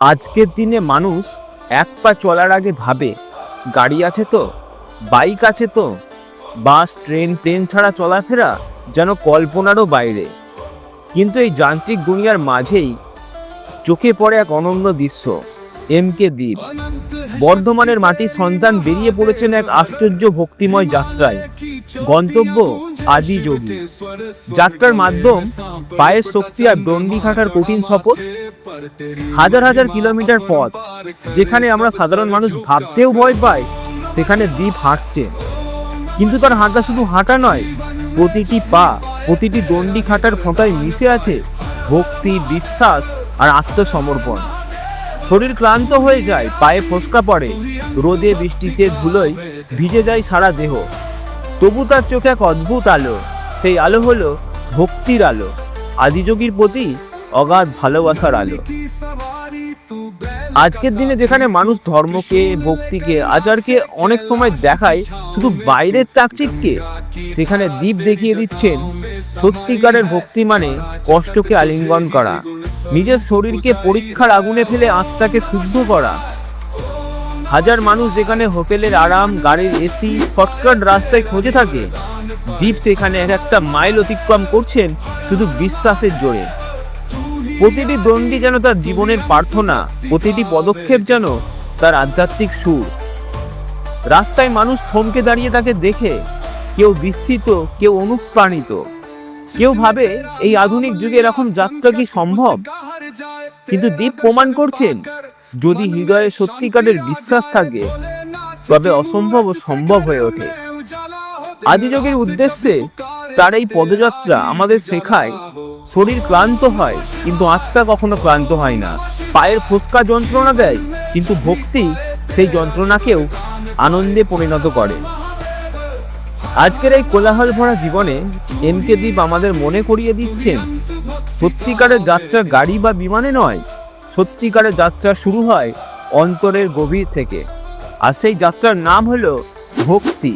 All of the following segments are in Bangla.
আজকের দিনে মানুষ এক পা চলার আগে ভাবে, গাড়ি আছে তো? বাইক আছে তো? বাস, ট্রেন, প্লেন ছাড়া চলাফেরা যেন কল্পনারও বাইরে। কিন্তু এই যান্ত্রিক দুনিয়ার মাঝেই চোখে পড়ে এক অনন্য দৃশ্য, এম কে দ্বীপ। বর্ধমানের মাটির সন্তান বেরিয়ে পড়েছেন এক আশ্চর্য ভক্তিময় যাত্রায়। গন্তব্য আদি যোগী। যাত্রার মাধ্যম, পায়ের শক্তি আর দণ্ডি খাটার কঠিন শপথ হাজার হাজার কিলোমিটার পথ, যেখানে আমরা সাধারণ মানুষ ভাবতেও ভয় পাই, সেখানে দ্বীপ হাঁটছে। কিন্তু তার হাঁটা শুধু হাঁটা নয়, প্রতিটি পা, প্রতিটি দণ্ডি খাটার ফোঁটায় মিশে আছে ভক্তি, বিশ্বাস আর আত্মসমর্পণ। শরীর ক্লান্ত হয়ে যায়, পায়ে ফসকা পড়ে, রোদে বৃষ্টিতে ধুলোয় ভিজে যায় সারা দেহ। তবু তার চোখে এক অদ্ভুত আলো। সেই আলো হলো ভক্তির আলো, আদিযোগীর প্রতি অগাধ ভালোবাসার আলো। আজকের দিনে যেখানে মানুষ ধর্মকে, ভক্তিকে, আচারকে অনেক সময় দেখায় শুধু বাইরের চাকচিককে সেখানে দ্বীপ দেখিয়ে দিচ্ছেন সত্যিকারের ভক্তি মানে কষ্টকে আলিঙ্গন করা, নিজের শরীরকে পরীক্ষার আগুনে ফেলে আত্মাকে শুদ্ধ করা। হাজার মানুষ যেখানে হোটেলের আরাম, গাড়ির এসি, শর্টকাট রাস্তায় খোঁজে থাকে। দ্বীপ সেখানে এক একটা মাইল অতিক্রম করছেন শুধু বিশ্বাসের জোরে। প্রতিটি দণ্ডি যেন তার জীবনের প্রার্থনা, প্রতিটি পদক্ষেপ যেন তার আধ্যাত্মিক সুর। রাস্তায় মানুষ থমকে দাঁড়িয়ে তাকে দেখে, কেউ বিস্মিত, কেউ অনুপ্রাণিত। কেউ ভাবে, এই আধুনিক যুগে এরকম যাত্রা কি সম্ভব? কিন্তু দ্বীপ প্রমাণ করছেন যদি হৃদয়ে সত্যিকারের বিশ্বাস থাকে, তবে অসম্ভব ও সম্ভব হয়ে ওঠে। আদিযোগের উদ্দেশ্যে তার এই পদযাত্রা আমাদের শেখায়, শরীর ক্লান্ত হয়, কিন্তু আত্মা কখনো ক্লান্ত হয় না। পায়ের ফোসকা যন্ত্রণা দেয়, কিন্তু ভক্তি সেই যন্ত্রণাকেও আনন্দে পরিণত করে। আজকের এই কোলাহল ভরা জীবনে এম কে দ্বীপ আমাদের মনে করিয়ে দিচ্ছেন, সত্যিকারের যাত্রা গাড়ি বা বিমানে নয় সত্যিকারের যাত্রা শুরু হয় অন্তরের গভীর থেকে। আর সেই যাত্রার নাম হল ভক্তি।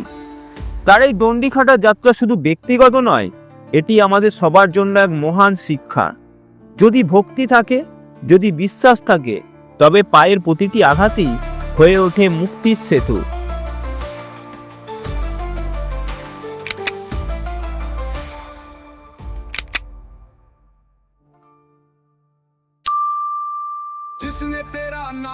তার এই দণ্ডিখাটা যাত্রা শুধু ব্যক্তিগত নয়, এটি আমাদের সবার জন্য এক মহান শিক্ষা। যদি ভক্তি থাকে, যদি বিশ্বাস থাকে, তবে পায়ের প্রতিটি আঘাতই হয়ে ওঠে মুক্তির সেতু। जिसने तेरा नाम